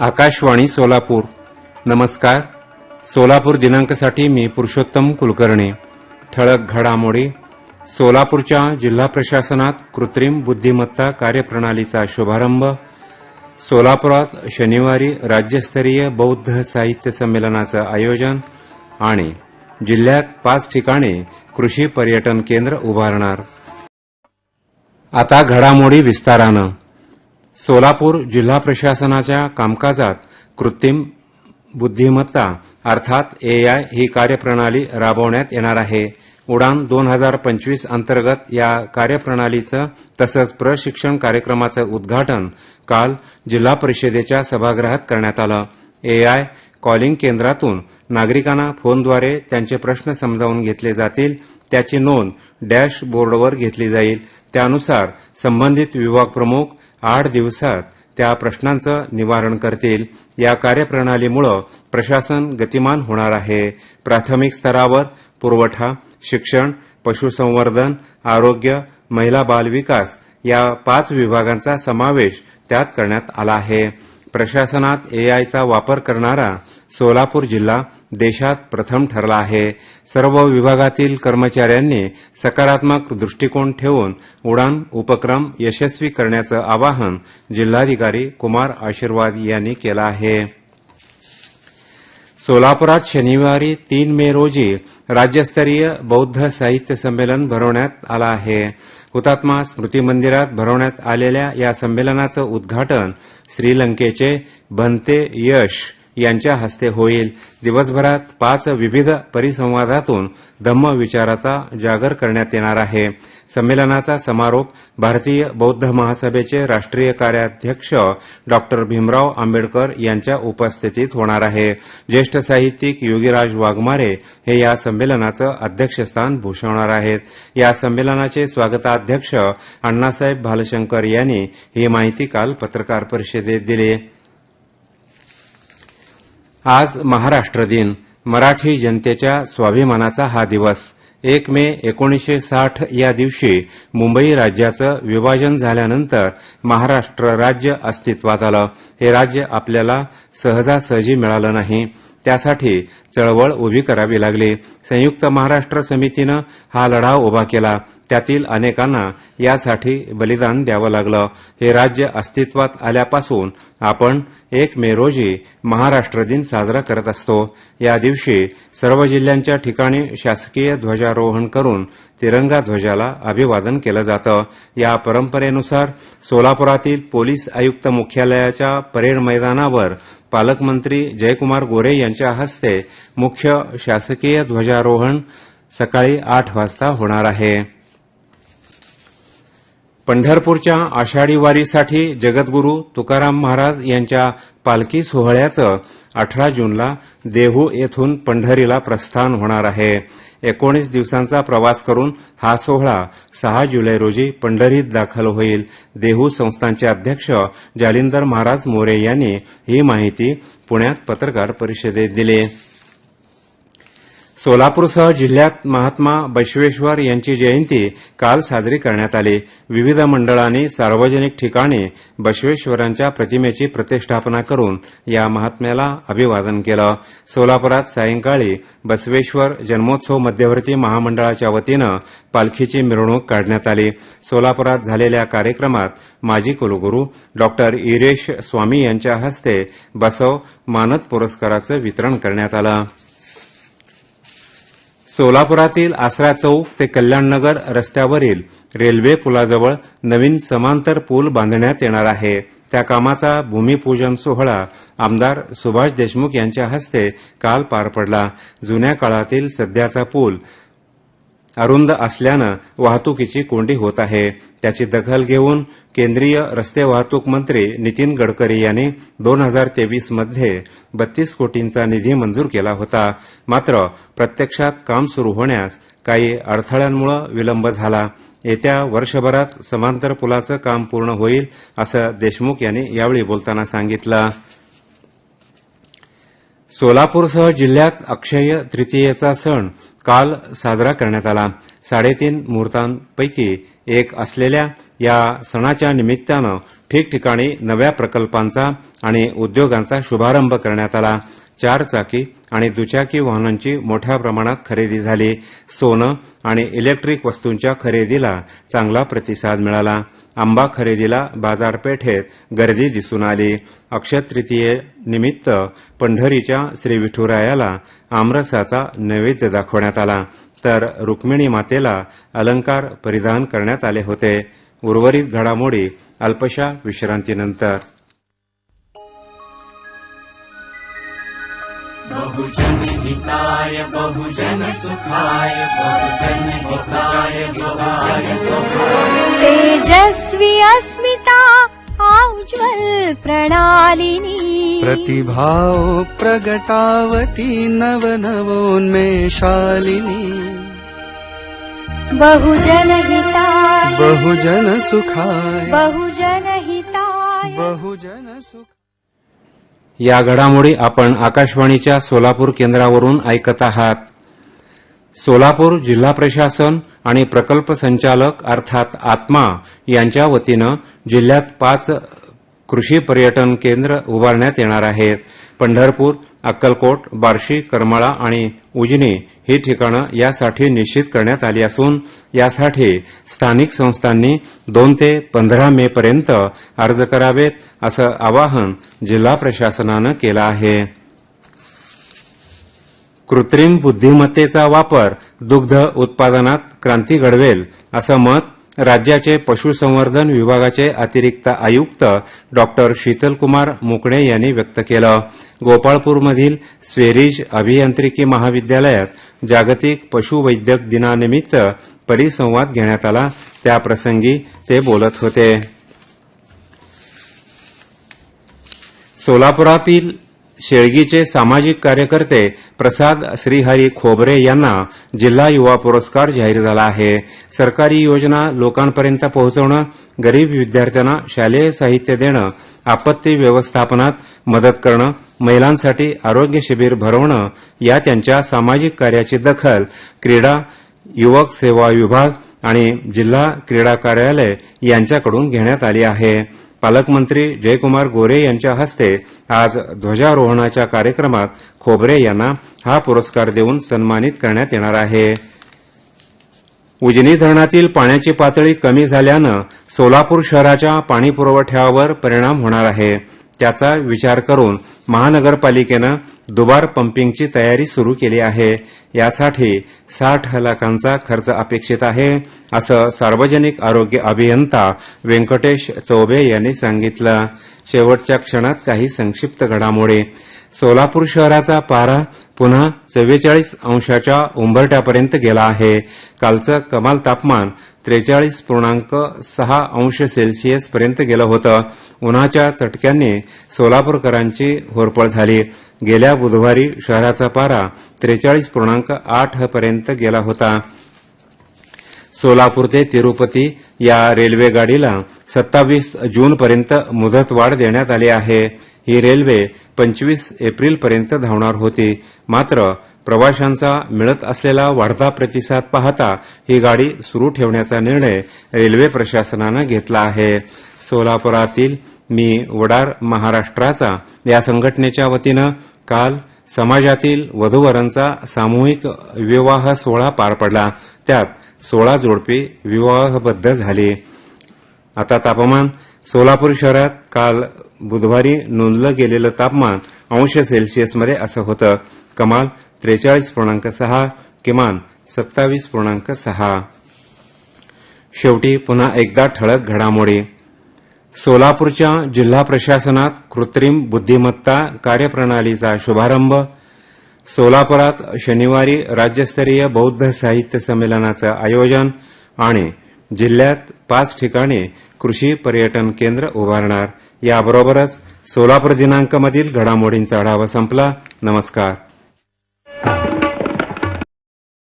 आकाशवाणी सोलापूर. नमस्कार. सोलापूर दिनांकसाठी मी पुरुषोत्तम कुलकर्णी. ठळक घडामोडी. सोलापूरच्या जिल्हा प्रशासनात कृत्रिम बुद्धिमत्ता कार्यप्रणालीचा शुभारंभ. सोलापुरात शनिवारी राज्यस्तरीय बौद्ध साहित्य संमेलनाचं आयोजन आणि जिल्ह्यात पाच ठिकाणी कृषी पर्यटन केंद्र उभारणार. आता घडामोडी विस्तारानं. सोलापूर जिल्हा प्रशासनाच्या कामकाजात कृत्रिम बुद्धिमत्ता अर्थात एआय ही कार्यप्रणाली राबवण्यात येणार आहे. उडान दोन हजार पंचवीस अंतर्गत या कार्यप्रणालीचं तसंच प्रशिक्षण कार्यक्रमाचं उद्घाटन काल जिल्हा परिषदेच्या सभागृहात करण्यात आलं. एआय कॉलिंग केंद्रातून नागरिकांना फोनद्वारे त्यांचे प्रश्न समजावून घेतले जातील त्याची नोंद डॅशबोर्डवर घेतली जाईल. त्यानुसार संबंधित विभाग प्रमुख आठ दिवसात त्या प्रश्नांचं निवारण करतील. या कार्यप्रणालीमुळे प्रशासन गतिमान होणार आहे. प्राथमिक स्तरावर पुरवठा शिक्षण पशुसंवर्धन आरोग्य महिला बाल विकास या पाच विभागांचा समावेश त्यात करण्यात आला आहे. प्रशासनात एआयचा वापर करणारा सोलापूर जिल्हा देशात प्रथम ठरला आहे. सर्व विभागातील कर्मचाऱ्यांनी सकारात्मक दृष्टिकोन ठेवून उडान उपक्रम यशस्वी करण्याचं आवाहन जिल्हाधिकारी कुमार आशीर्वाद यांनी केलं आहे. सोलापुरात शनिवारी तीन मे रोजी राज्यस्तरीय बौद्ध साहित्य संमेलन भरवण्यात आलं आहे. हुतात्मा स्मृती मंदिरात भरवण्यात आलेल्या या संमेलनाचं उद्घाटन श्रीलंकेचे भंते यश यांच्या हस्ते होईल. दिवसभरात पाच विविध परिसंवादातून धम्म विचाराचा जागर करण्यात येणार आहे. संमेलनाचा समारोप भारतीय बौद्ध महासभेचे राष्ट्रीय कार्याध्यक्ष डॉ. भीमराव आंबेडकर यांच्या उपस्थितीत होणार आहे. ज्येष्ठ साहित्यिक योगीराज वाघमारे हे या संमेलनाचं अध्यक्षस्थान भूषवणार आहेत. या संमेलनाचे स्वागताध्यक्ष अण्णासाहेब भालशंकर यांनी ही माहिती काल पत्रकार परिषदेत दिली. आज महाराष्ट्र दिन. मराठी जनतेच्या स्वाभिमानाचा हा दिवस. एक मे एकोणीसशे साठ या दिवशी मुंबई राज्याचं विभाजन झाल्यानंतर महाराष्ट्र राज्य अस्तित्वात आलं. हे राज्य आपल्याला सहजासहजी मिळालं नाही. त्यासाठी चळवळ उभी करावी लागली. संयुक्त महाराष्ट्र समितीनं हा लढा उभा केला. त्यातील अनेकांना यासाठी बलिदान द्यावं लागलं. हे राज्य अस्तित्वात आल्यापासून आपण एक मे रोजी महाराष्ट्र दिन साजरा करत असतो. या दिवशी सर्व जिल्ह्यांच्या ठिकाणी शासकीय ध्वजारोहण करून तिरंगा ध्वजाला अभिवादन केलं जातं. या परंपरेनुसार सोलापुरातील पोलीस आयुक्त मुख्यालयाच्या परेड मैदानावर पालकमंत्री जयकुमार गोरे यांच्या हस्ते मुख्य शासकीय ध्वजारोहण सकाळी आठ वाजता होणार आहे. पंढरपूरच्या आषाढी वारीसाठी जगद्गुरू तुकाराम महाराज यांच्या पालखी सोहळ्याचं अठरा जूनला देहू येथून पंढरीला प्रस्थान होणार आहे. एकोणीस दिवसांचा प्रवास करून हा सोहळा सहा जुलै रोजी पंढरीत दाखल होईल. देहू संस्थानचे अध्यक्ष जालिंदर महाराज मोरे यांनी ही माहिती पुण्यात पत्रकार परिषदेत दिली. सोलापूरसह जिल्ह्यात महात्मा बसवेश्वर यांची जयंती काल साजरी करण्यात आली. विविध मंडळांनी सार्वजनिक ठिकाणी बसवेश्वरांच्या प्रतिमेची प्रतिष्ठापना करून या महात्म्याला अभिवादन केलं. सोलापुरात सायंकाळी बसवेश्वर जन्मोत्सव मध्यवर्ती महामंडळाच्या वतीनं पालखीची मिरवणूक काढण्यात आली. सोलापुरात झालेल्या कार्यक्रमात माजी कुलगुरू डॉक्टर इरेश स्वामी यांच्या हस्ते बसव मानद पुरस्काराचं वितरण करण्यात आलं. सोलापुरातील आसरा चौक ते कल्याणनगर रस्त्यावरील रेल्वे पुलाजवळ नवीन समांतर पूल बांधण्यात येणार आहे. त्या कामाचा भूमिपूजन सोहळा आमदार सुभाष देशमुख यांच्या हस्ते काल पार पडला. जुन्या काळातील सध्याचा पूल अरुंद असल्यानं वाहतुकीची कोंडी होत आहे. त्याची दखल घेऊन केंद्रीय रस्ते वाहतूक मंत्री नितीन गडकरी यांनी दोन हजार तेवीसमध्ये बत्तीस कोटींचा निधी मंजूर केला होता. मात्र प्रत्यक्षात काम सुरू होण्यास काही अडथळ्यांमुळे विलंब झाला. येत्या वर्षभरात समांतर पुलाचं काम पूर्ण होईल असं देशमुख यांनी यावेळी बोलताना सांगितलं. सोलापूरसह जिल्ह्यात अक्षय तृतीयेचा सण काल साजरा करण्यात आला. साडेतीन मुहूर्तांपैकी एक असलेल्या या सणाच्या निमित्तानं ठिकठिकाणी नव्या प्रकल्पांचा आणि उद्योगांचा शुभारंभ करण्यात आला. चारचाकी आणि दुचाकी वाहनांची मोठ्या प्रमाणात खरेदी झाली. सोनं आणि इलेक्ट्रिक वस्तूंच्या खरेदीला चांगला प्रतिसाद मिळाला. आंबा खरेदीला बाजारपेठेत गर्दी दिसून आली. अक्षय तृतीयेनिमित्त पंढरीच्या श्री विठुरायाला आमरसाचा नैवेद्य दाखवण्यात आला. तर रुक्मिणी मातेला अलंकार परिधान करण्यात आले होते. उर्वरित घडामोडी अल्पशा विश्रांतीनंतर. बहुजन हिताय बहुजन सुखाय बहुजन हिताय बहुजन सुखाय तेजस्वी अस्मिता उज्ज्वल प्रणालिनी. प्रतिभाओ प्रगटावती नवनवोन्मेषालिनी. बहुजन हिताय। बहुजन सुखाय। बहुजन हिताय। बहुजन सुख या घडामोडी आपण आकाशवाणीच्या सोलापूर केंद्रावरून ऐकत आहात. सोलापूर जिल्हा प्रशासन आणि प्रकल्प संचालक अर्थात आत्मा यांच्या वतीनं जिल्ह्यात पाच कृषी पर्यटन केंद्र उभारण्यात येणार आहेत. पंढरपूर अक्कलकोट बार्शी करमाळा आणि उजनी ही ठिकाणं यासाठी निश्चित करण्यात आली असून यासाठी स्थानिक संस्थांनी दोन ते पंधरा मे पर्यंत अर्ज करावेत असं आवाहन जिल्हा प्रशासनानं केलं आहे. कृत्रिम बुद्धिमत्तेचा वापर दुग्ध उत्पादनात क्रांती घडवेल असं मत राज्याचे पशुसंवर्धन विभागाचे अतिरिक्त आयुक्त डॉक्टर शीतलकुमार मुकणे यांनी व्यक्त केलं. गोपाळपूरमधील स्वेरीज अभियांत्रिकी महाविद्यालयात जागतिक पशुवैद्यक दिनानिमित्त परिसंवाद घेण्यात आला. त्याप्रसंगी ते बोलत होते. सोलापुरातील शेळगीचे सामाजिक कार्यकर्ते प्रसाद श्रीहरी खोबरे यांना जिल्हा युवा पुरस्कार जाहीर झाला आहे. सरकारी योजना लोकांपर्यंत पोहोचवणं गरीब विद्यार्थ्यांना शालेय साहित्य देणं आपत्ती व्यवस्थापनात मदत करणं महिलांसाठी आरोग्य शिबिर भरवणं या त्यांच्या सामाजिक कार्याची दखल क्रीडा युवक सेवा विभाग आणि जिल्हा क्रीडा कार्यालय यांच्याकडून घेण्यात आली आहे. पालकमंत्री जयकुमार गोरे यांच्या हस्ते आज ध्वजारोहणाच्या कार्यक्रमात खोबरे यांना हा पुरस्कार देऊन सन्मानित करण्यात येणार आहे. उजनी धरणातील पाण्याची पातळी कमी झाल्यानं सोलापूर शहराच्या पाणी पुरवठ्यावर परिणाम होणार आहे. त्याचा विचार करून महानगरपालिकेनं दुबार पंपिंगची तयारी सुरू केली आहे. यासाठी साठ लाखांचा खर्च अपेक्षित आहे असं सार्वजनिक आरोग्य अभियंता व्यंकटेश चौबे यांनी सांगितलं. शेवटच्या क्षणात काही संक्षिप्त घडामोडी. सोलापूर शहराचा पारा पुन्हा चव्वेचाळीस अंशाच्या उंबरट्यापर्यंत गेला आहे. कालचं कमाल तापमान त्रेचाळीस पूर्णांक सहा अंश सेल्सिअसपर्यंत गेलं होतं. उन्हाच्या चटक्यांनी सोलापूरकरांची होरपळ झाली. गेल्या बुधवारी शहराचा पारा त्रेचाळीस पूर्णांक आठ पर्यंत गेला होता. सोलापूर ते तिरुपती या रेल्वे गाडीला सत्तावीस जूनपर्यंत मुदतवाढ देण्यात आली आहे. ही रेल्वे पंचवीस एप्रिलपर्यंत धावणार होती. मात्र प्रवाशांचा मिळत असलेला वाढता प्रतिसाद पाहता ही गाडी सुरू ठेवण्याचा निर्णय रेल्वे प्रशासनानं घेतला आहे. सोलापुरातील मी वडार महाराष्ट्राचा या संघटनेच्या वतीनं काल समाजातील वधूवरांचा सामूहिक विवाह सोहळा पार पडला. त्यात सोळा जोडपी विवाहबद्ध झाली. आता तापमान सोलापूर शहरात काल बुधवारी नोंदलं गेलेलं तापमान अंश सेल्सिअसमध्ये असं होतं. कमाल त्रेचाळीस पूर्णांक सहा किमान सत्तावीस पूर्णांक सहा. शेवटी पुन्हा एकदा ठळक घडामोडी. सोलापूरच्या जिल्हा प्रशासनात कृत्रिम बुद्धिमत्ता कार्यप्रणालीचा शुभारंभ सोलापुरात शनिवारी राज्यस्तरीय बौद्ध साहित्य संमेलनाचं आयोजन आणि जिल्ह्यात पाच ठिकाणी कृषी पर्यटन केंद्र उभारणार. याबरोबरच सोलापूर दिनांकमधील घडामोडींचा आढावा संपला. नमस्कार.